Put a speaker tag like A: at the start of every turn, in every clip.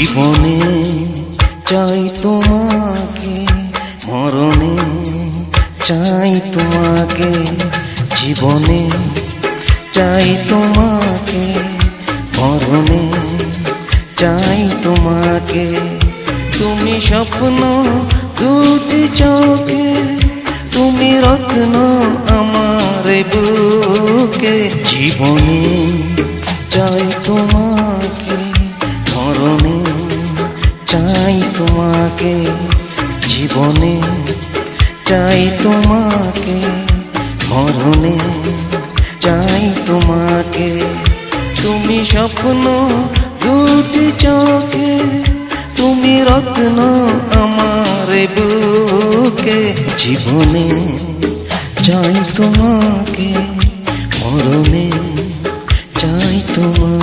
A: জীবনে চাই তোমাকে, মরণে চাই তোমাকে, জীবনে চাই তোমাকে, মরণে চাই তোমাকে। তুমি স্বপ্ন দুটি চোখে, তুমি রত্ন আমার বুকে। জীবনে চাই তোমাকে চাই তোমাকে, জীবনে চাই তোমাকে, মরণে চাই তোমাকে। তুমি স্বপ্ন দুটি চোখে, তুমি রত্ন আমার বুকে। জীবনে চাই তোমাকে, মরণে চাই তোমাকে।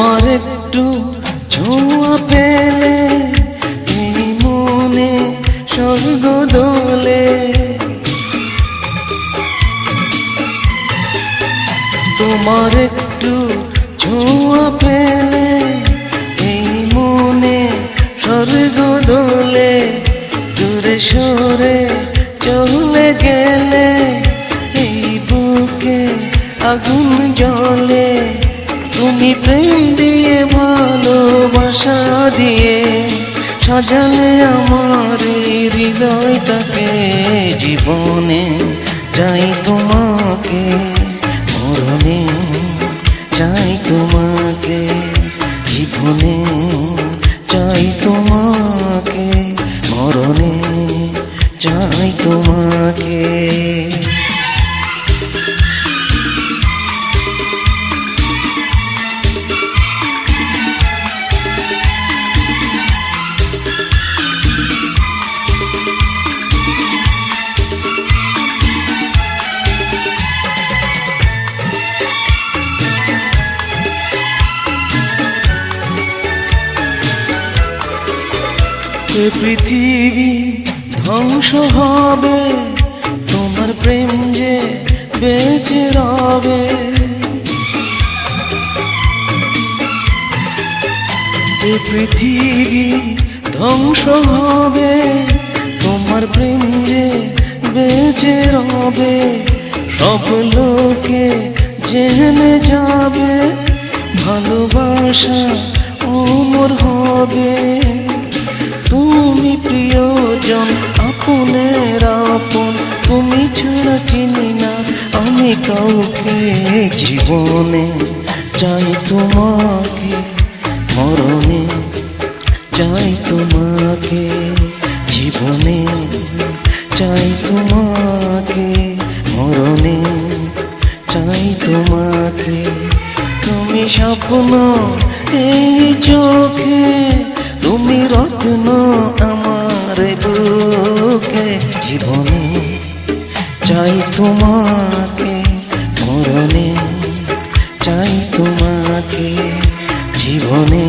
A: তোমার একটু ছোঁয়া পেলে, এই মনে স্বর্গ দোলে। তোমার একটু ছোঁয়া পেলে, এই মনে স্বর্গ দোলে। দূরে সরে চলে গেলে, এই বুকে আগুন জ্বলে। তুমি প্রেম দিয়ে, ভালোবাসা দিয়ে সাজালে আমার হৃদয়টাকে। জীবনে চাই তোমাকে, মরণে চাই তোমাকে। জীবনে চাই তোমাকে, মরণে চাই তোমাকে। এ পৃথিবী ধ্বংস হবে। তোমার প্রেম যে বেঁচে রবে। এ পৃথিবী ধ্বংস হবে। তোমার প্রেম যে বেঁচে রবে। সব লোকে জেনে যাবে, ভালোবাসা অমর হবে। তুমি প্রিয়জন, আপনের আপন। তুমি ছাড়া চিনি না, আমি কাউকে জীবনে চাই তোমাকে, মরণে চাই তোমাকে, জীবনে চাই তোমাকে, মরণে চাই তোমাকে। তুমি স্বপ্ন এই চোখে তুমি রত্ন আমার বুকে জীবনে চাই তোমাকে মরণে চাই তোমাকে জীবনে।